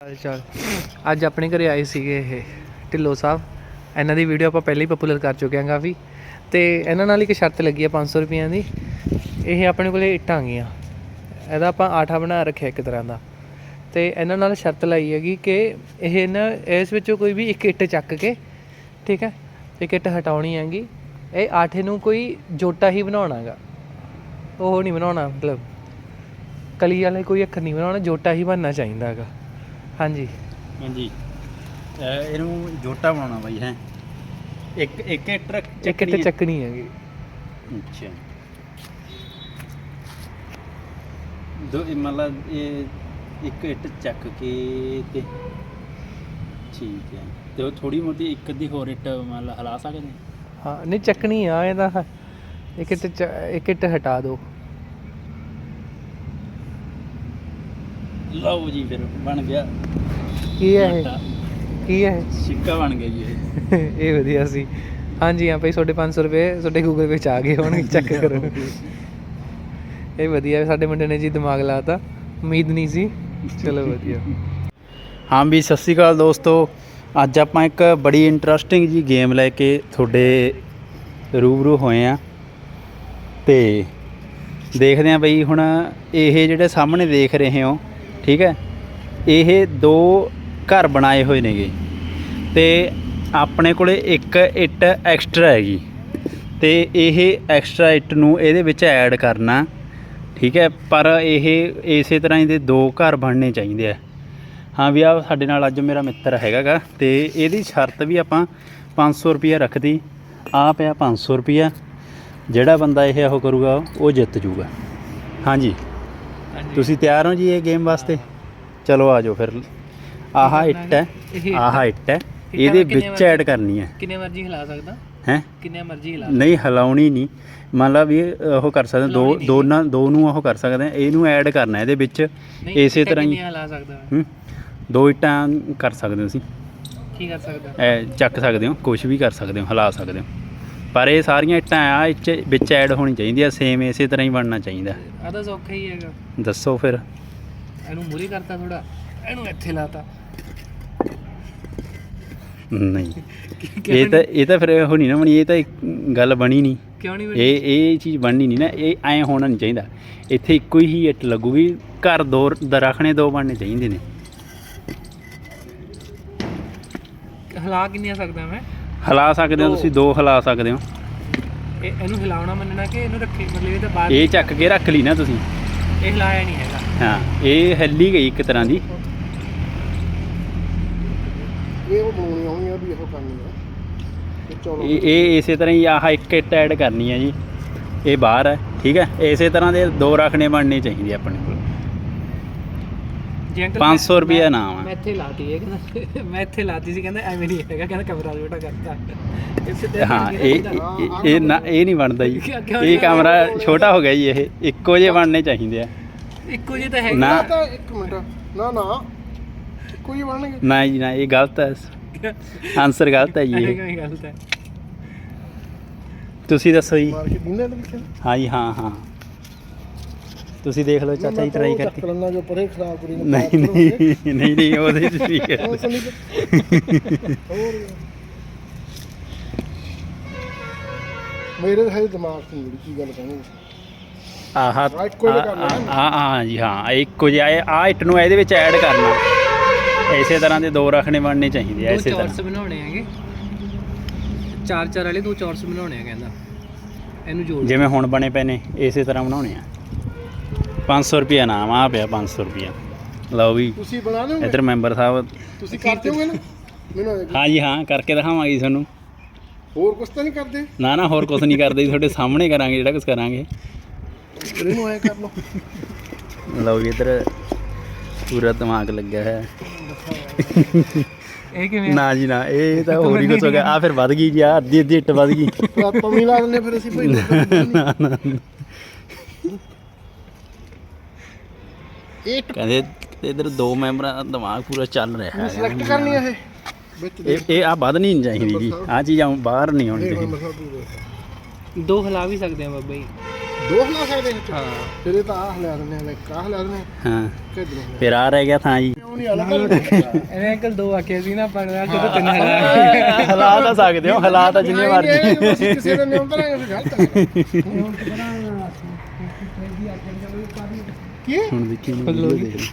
ਹਾਲ ਚਾਲ ਅੱਜ ਆਪਣੇ ਘਰੇ ਆਏ ਸੀਗੇ ਇਹ, ਢਿੱਲੋ ਸਾਹਿਬ। ਇਹਨਾਂ ਦੀ ਵੀਡੀਓ ਆਪਾਂ ਪਹਿਲਾਂ ਹੀ ਪਪੂਲਰ ਕਰ ਚੁੱਕੇ ਹਾਂ ਕਾਫੀ। ਤੇ ਇਹਨਾਂ ਨਾਲ ਇੱਕ ਸ਼ਰਤ ਲੱਗੀ ਆ 500 ਰੁਪਈਆਂ ਦੀ। ਇਹ ਆਪਣੇ ਕੋਲੇ ਇੱਟਾਂ ਗੀਆਂ ਇਹਦਾ ਆਪਾਂ ਆਠਾ ਬਣਾ ਰੱਖਿਆ ਇੱਕ ਤਰ੍ਹਾਂ ਦਾ। ਤੇ ਇਹਨਾਂ ਨਾਲ ਸ਼ਰਤ ਲਾਈ ਹੈਗੀ ਕਿ ਇਹ ਨਾ, ਇਸ ਵਿੱਚੋਂ ਕੋਈ ਵੀ ਇੱਕ ਇੱਟ ਚੱਕ ਕੇ, ਠੀਕ ਹੈ? ਇੱਕ ਇੱਟ ਹਟਾਉਣੀ ਹੈਗੀ। ਇਹ ਆਠੇ ਨੂੰ ਕੋਈ ਜੋਟਾ ਹੀ ਬਣਾਉਣਾਗਾ। ਉਹ ਨਹੀਂ ਬਣਾਉਣਾ, ਮਤਲਬ ਕਲੀ ਵਾਲੇ ਕੋਈ ਅੱਖਰ ਨਹੀਂ ਬਣਾਉਣਾ, ਜੋਟਾ ਹੀ ਬਣਨਾ ਚਾਹੀਦਾ ਹੈਗਾ ਹਾਂਜੀ। ਹਾਂਜੀ। ਇਹ- ਇਹਨੂੰ ਜੋਟਾ ਬਣਾਉਣਾ ਬਾਈ ਹੈ। ਇੱਕ ਇੱਕ ਇੱਟ ਰੱਖ ਇੱਕ ਇੱਟ ਚੱਕਣੀ ਹੈਗੀ। ਅੱਛਾ। ਦੋ ਇਹ ਮਤਲਬ ਇਹ ਇੱਕ ਇੱਟ ਚੱਕ ਕੇ ਤੇ ਠੀਕ ਹੈ। ਤੇ ਉਹ ਥੋੜੀ ਮੋਟੀ ਇੱਕ ਅੱਧੀ ਹੋਰ ਇੱਟ ਮਤਲਬ ਹਿਲਾ ਸਕਦੇ ਹਾਂ ਨਹੀਂ ਚੱਕਣੀ ਆ ਇਹਦਾ ਇੱਕ ਇੱਟ ਚ- ਇੱਕ ਇੱਟ ਹਟਾ ਦਿਓ। ਲਓ ਜੀ ਫਿਰ ਬਣ ਗਿਆ। ਕੀ ਹੈ ਇਹ। ਕੀ ਹੈ? ਸਿੱਕਾ ਬਣ ਗਿਆ ਜੀ ਇਹ। ਇਹ ਵਧੀਆ ਸੀ। ਹਾਂਜੀ ਹਾਂ ਭਾਈ ਤੁਹਾਡੇ 500 ਰੁਪਏ ਤੁਹਾਡੇ ਗੂਗਲ ਵਿੱਚ ਆ ਗਏ ਹੋਣਗੇ ਚੈੱਕ ਕਰੋ। ਇਹ ਵਧੀਆ ਸਾਡੇ ਮੁੰਡੇ ਨੇ ਜੀ ਦਿਮਾਗ ਲਾਤਾ ਉਮੀਦ ਨਹੀਂ ਸੀ। ਚਲੋ ਵਧੀਆ। ਹਾਂ ਵੀ ਸਤਿ ਸ਼੍ਰੀ ਅਕਾਲ ਦੋਸਤੋ। ਅੱਜ ਆਪਾਂ ਇੱਕ ਬੜੀ ਇੰਟਰਸਟਿੰਗ ਜੀ ਗੇਮ ਲੈ ਕੇ ਤੁਹਾਡੇ ਰੂਬਰੂ ਹੋਏ ਆ ਤੇ ਦੇਖਦੇ ਆ ਬਈ ਹੁਣ ਇਹ ਜਿਹੜੇ ਸਾਹਮਣੇ ਦੇਖ ਰਹੇ ਹੋ ਠੀਕ ਹੈ? ਇਹ ਦੋ ਘਰ ਬਣਾਏ ਹੋਏ ਨੇਗੇ। ਤੇ ਆਪਣੇ ਕੋਲੇ ਇੱਕ ਇੱਟ ਐਕਸਟਰਾ ਹੈਗੀ। ਤੇ ਇਹ ਐਕਸਟਰਾ ਇੱਟ ਨੂੰ ਇਹਦੇ ਵਿੱਚ ਐਡ ਕਰਨਾ। ਠੀਕ ਹੈ? ਪਰ ਇਹ ਇਸੇ ਤਰ੍ਹਾਂ ਇਹਦੇ ਦੋ ਘਰ ਬਣਨੇ ਚਾਹੀਦੇ ਆ। ਹਾਂ ਵੀ ਆ ਸਾਡੇ ਨਾਲ ਅੱਜ ਮੇਰਾ ਮਿੱਤਰ ਹੈਗਾਗਾ ਤੇ ਇਹਦੀ ਸ਼ਰਤ ਵੀ ਆਪਾਂ 500 ਰੁਪਿਆ ਰੱਖਦੀ। ਆ ਪਿਆ 500 ਰੁਪਿਆ ਜਿਹੜਾ ਬੰਦਾ ਇਹ ਉਹ ਕਰੂਗਾ, ਉਹ ਜਿੱਤ ਜੂਗਾ। ਹਾਂਜੀ। ਤੁਸੀਂ ਤਿਆਰ ਹੋ ਜੀ ਇਹ ਗੇਮ ਵਾਸਤੇ? ਚਲੋ ਆ ਜਾਓ ਫਿਰ। ਆਹ ਇੱਟ ਹੈ। ਆਹ ਇੱਟ ਹੈ। ਇਹਦੇ ਵਿੱਚ ਐਡ ਕਰਨੀ ਹੈ। ਕਿੰਨੇ ਮਰਜ਼ੀ ਹਿਲਾ ਸਕਦਾ? ਹੈ? ਕਿੰਨੇ ਮਰਜ਼ੀ ਹਿਲਾ ਨਹੀਂ ਹਿਲਾਉਣੀ ਨਹੀਂ। ਮੰਨ ਲਾ ਵੀ ਉਹ ਕਰ ਸਕਦੇ ਹਾਂ, ਦੋ ਦੋਨਾਂ ਦੋ ਨੂੰ ਉਹ ਕਰ ਸਕਦੇ ਆ ਇਹਨੂੰ ਐਡ ਕਰਨਾ ਇਹਦੇ ਵਿੱਚ। ਇਸੇ ਤਰ੍ਹਾਂ ਹੀ ਹਿਲਾ ਸਕਦਾ ਹੂੰ? ਦੋ ਇੱਟਾਂ ਕਰ ਸਕਦੇ ਹੋ ਤੁਸੀਂ ਕੀ ਕਰ ਸਕਦਾ? ਐ ਚੱਕ ਸਕਦੇ ਹੋ। ਕੁਝ ਵੀ ਕਰ ਸਕਦੇ ਹੋ। ਹਿਲਾ ਸਕਦੇ ਹੋ। ਪਰ ਇਹ ਸਾਰੀਆਂ ਇੱਟਾਂ ਆ ਇਹ 'ਚ ਵਿੱਚ ਐਡ ਹੋਣੀ ਚਾਹੀਦੀ ਆ ਸੇਮ ਇਸੇ ਤਰ੍ਹਾਂ ਹੀ ਬਣਨਾ ਚਾਹੀਦਾ। ਆ ਤਾਂ ਸੌਖਾ ਹੀ ਹੈਗਾ। ਦੱਸੋ ਫਿਰ। ਇਹਨੂੰ ਮੂਰੀ ਕਰਤਾ ਥੋੜਾ ਇਹਨੂੰ ਇੱਥੇ ਲਾਤਾ। ਨਹੀਂ। ਇਹ ਤਾਂ ਇਹ ਤਾਂ ਫਿਰ ਨਹੀਂ ਨਾ ਬਣੀ ਇਹ ਤਾਂ ਇੱਕ ਗੱਲ ਬਣੀ ਨਹੀਂ। ਕਿਉਂ ਨਹੀਂ ਇਹ ਇਹ ਚੀਜ਼ ਬਣਨੀ ਨਹੀਂ ਨਾ ਇਹ ਐ ਹੋਣਾ ਨਹੀਂ ਚਾਹੀਦਾ। ਇੱਥੇ ਇੱਕੋ ਹੀ ਇੱਟ ਲੱਗੂਗੀ ਘਰ ਦੋ ਦਰਖਣੇ ਦੋ ਬਣਨੇ ਚਾਹੀਦੇ ਨੇ। ਹਿਲਾ ਕਿੰਨੀਆਂ ਸਕਦਾ ਮੈਂ? ਹਿਲਾ ਸਕਦੇ ਹੋ। ਤੁਸੀਂ ਦੋ ਹਿਲਾ ਸਕਦੇ ਹੋ। ਇਹ ਇਹਨੂੰ ਹਿਲਾਉਣਾ ਮੰਨਣਾ ਕਿ ਇਹਨੂੰ ਰੱਖੇ ਮਤਲਬ ਇਹ ਤਾਂ ਬਾਹਰ ਇਹ ਚੱਕ ਕੇ ਰੱਖ ਲਈ ਨਾ ਤੁਸੀਂ। ਇਹ ਹਿਲਾਇਆ ਨਹੀਂ ਹੈਗਾ। ਹਾਂ ਇਹ ਹਿੱਲੀ ਗਈ ਇੱਕ ਤਰ੍ਹਾਂ ਦੀ। ਇਹ ਉਹ ਬਣਾਉਣੀ ਆਉਣੀ ਆ ਵੀ ਇਹੋ ਕਰਨੀ ਆ। ਤੇ ਚਲੋ। ਇਹ ਇਹ ਇਸੇ ਤਰ੍ਹਾਂ ਹੀ ਆਹ ਇੱਕ ਇੱਟ ਐਡ ਕਰਨੀ ਹੈ ਜੀ। ਇਹ ਬਾਹਰ ਹੈ ਠੀਕ ਹੈ ਇਸੇ ਤਰ੍ਹਾਂ ਦੇ ਦੋ ਰੱਖਣੇ ਬਣਨੇ ਚਾਹੀਦੇ ਆਪਣੇ ਕੋਲ। ਜੀ ਅੰਕਲ 500 ਮੈਂ- ਰੁਪਈਆ ਮੈਂ- ਨਾਮ ਆ। ਮੈਂ ਇੱਥੇ ਲਾਤੀ ਇਹ ਕਹਿੰਦਾ ਮੈਂ ਇੱਥੇ ਲਾਤੀ ਸੀ ਕਹਿੰਦਾ ਐਵੇਂ ਨਹੀਂ ਹੈਗਾ ਕਹਿੰਦਾ ਕਮਰਾ ਛੋਟਾ ਕਰਤਾ। ਇਸੇ ਤੇ ਹਾਂ ਇਹ ਇਹ- ਇਹ ਨਾ ਇਹ ਨਹੀਂ ਬਣਦਾ ਜੀ। ਇਹ ਕਮਰਾ ਛੋਟਾ ਹੋ ਗਿਆ ਜੀ ਇਹ। ਇੱਕੋ ਜਿਹੇ ਬਣਨੇ ਚਾਹੀਦੇ ਆ। ਇੱਕੋ ਜਿਹੇ ਤਾਂ ਹੈਗਾ ਨਾ। ਤਾਂ ਇੱਕ ਮਿੰਟ। ਨਾ ਨਾ। ਕੋਈ ਬਣਨਗੇ। ਨਾ ਜੀ ਨਾ ਇਹ ਗਲਤ ਹੈ। ਆਨਸਰ ਗਲਤ ਹੈ ਜੀ ਇਹ। ਗਲਤ ਹੈ। ਤੁਸੀਂ ਦੱਸੋ ਜੀ। ਹਾਂ ਜੀ ਹਾਂ ਹਾਂ। ਤੁਸੀਂ ਦੇਖ ਲਓ ਚਾਚਾ ਜੀ ਟਰਾਈ ਕਰਕੇ। ਕਰਨਾ ਜੋ ਪਰੇ ਖਰਾਬ ਕਰੀ ਨਹੀਂ ਨਹੀਂ ਨਹੀਂ ਨਹੀਂ ਉਹਦੇ ਚ ਠੀਕ ਹੈ। ਮੇਰੇ ਤਾਂ ਹੈ ਦਿਮਾਗ ਤੋਂ ਜਿਹੜੀ ਕੀ ਗੱਲ ਕਹੂੰ ਆਹ ਹੈ। ਹਾਂ ਹਾਂ ਜੀ ਹਾਂ ਇੱਕੋ ਜਿਹਾ ਆ ਇੱਟ ਨੂੰ ਇਹਦੇ ਵਿੱਚ ਐਡ ਕਰਨਾ। ਇਸੇ ਤਰ੍ਹਾਂ ਦੇ ਦੋ ਰੱਖਣੇ ਬਣਨੇ ਚਾਹੀਦੇ ਆ ਇਸੇ ਚੌਰਸ ਤਰ੍ਹਾਂ। ਬਣਾਉਣੇ ਹੈਗੇ। ਚਾਰ ਚਾਰ ਵਾਲੇ ਦੋ ਚੌਰਸ ਬਣਾਉਣੇ ਆ ਕਹਿੰਦਾ। ਇਹਨੂੰ ਜੋੜ ਜਿਵੇਂ ਹੁਣ ਬਣੇ ਪਏ ਨੇ ਇਸੇ ਤਰ੍ਹਾਂ ਬਣਾਉਣੇ ਆ। 500 ਰੁਪਿਆ ਨਾਮ ਆ ਪਿਆ 500 ਰੁਪਿਆ ਲਓ ਵੀ ਤੁਸੀਂ ਬਣਾ ਦਿਓਗੇ? ਇੱਧਰ ਮੈਂਬਰ ਸਾਹਿਬ ਤੁਸੀਂ ਕਰ ਦਿਓਗੇ ਨਾ? ਮੈਨੂੰ ਹਾਂ ਜੀ ਹਾਂ ਕਰਕੇ ਦਿਖਾਵਾਂਗੇ ਜੀ ਤੁਹਾਨੂੰ। ਹੋਰ ਕੁਝ ਤਾਂ ਨਹੀਂ ਕਰਦੇ? ਨਾ ਨਾ ਹੋਰ ਕੁਝ ਨਹੀਂ ਕਰਦੇ ਜੀ ਤੁਹਾਡੇ ਸਾਹਮਣੇ ਕਰਾਂਗੇ ਜਿਹੜਾ ਕੁਝ ਕਰਾਂਗੇ। ਇਹਨੂੰ ਐ ਕਰ ਲਓ। ਲਓ ਵੀ ਇੱਧਰ ਪੂਰਾ ਦਿਮਾਗ ਲੱਗਿਆ ਹੈ ਇਹ ਕਿਵੇਂ ਨਾ ਜੀ ਨਾ ਇਹ ਤਾਂ ਹੋਰ ਹੀ ਕੁਝ ਹੋ ਗਿਆ। ਆ ਫਿਰ ਵੱਧ ਗਈ ਜੀ ਆ ਅੱਧੀ ਅੱਧੀ ਇੱਟ ਵੱਧ ਗਈ। ਆਪਾਂ ਵੀ ਲਾ ਦਿੰਦੇ ਫਿਰ ਅਸੀਂ ਭਾਈ। ਨਾ ਨਾ। ਇਹ ਕਹਿੰਦੇ ਇਧਰ ਦੋ ਮੈਂਬਰਾਂ ਦਾ ਦਿਮਾਗ ਪੂਰਾ ਚੱਲ ਰਿਹਾ ਹੈ ਸਿਲੈਕਟ ਕਰਨੀ ਇਹ। ਵਿੱਚ ਇਹ ਇਹ ਆ ਵੱਧ ਨਹੀਂ ਚਾਹੀਦੀ ਜੀ। ਆ ਚੀਜ਼ ਬਾਹਰ ਨਹੀਂ ਆਉਣੀ ਦੇਖ ਚਾਹੀਦੀ। ਤੂੰ। ਦੋ ਹਿਲਾ ਵੀ ਸਕਦੇ ਆ ਬਾਬਾ ਜੀ। ਦੋ ਹਿਲਾ ਸਕਦੇ ਹਾਂ ਹਾਂ। ਫਿਰ ਇਹ ਤਾਂ ਆਹ ਹਿਲਾ ਦਿੰਦੇ ਆ ਆਹ ਹਿਲਾ ਦਿੰਦੇ ਆ। ਹਾਂ। ਫਿਰ ਆ ਰਹਿ ਗਿਆ ਥਾਂ ਜੀ। ਨਹੀਂ ਇਹਨੇ ਅੰਕਲ ਦੋ ਆਖਿਆ ਸੀ ਨਾ ਪੜਦਾ ਜਦੋਂ ਤਿੰਨ ਹਜ਼ਾਰ ਹਲਾ ਤਾਂ ਸਕਦੇ ਹੋ ਹਲਾ ਤਾਂ ਜਿੰਨੇ ਮਰਜ਼ੀ। ਕਿਸੇ ਦੇ ਨਿਯਮ ਫਿਰ ਗਲਤ ਹੈ ਕੀ? ਹੁਣ ਵਿੱਕੀ ਨੂੰ ਵੀਡੀਓ ਦੇਖ। ਵੀ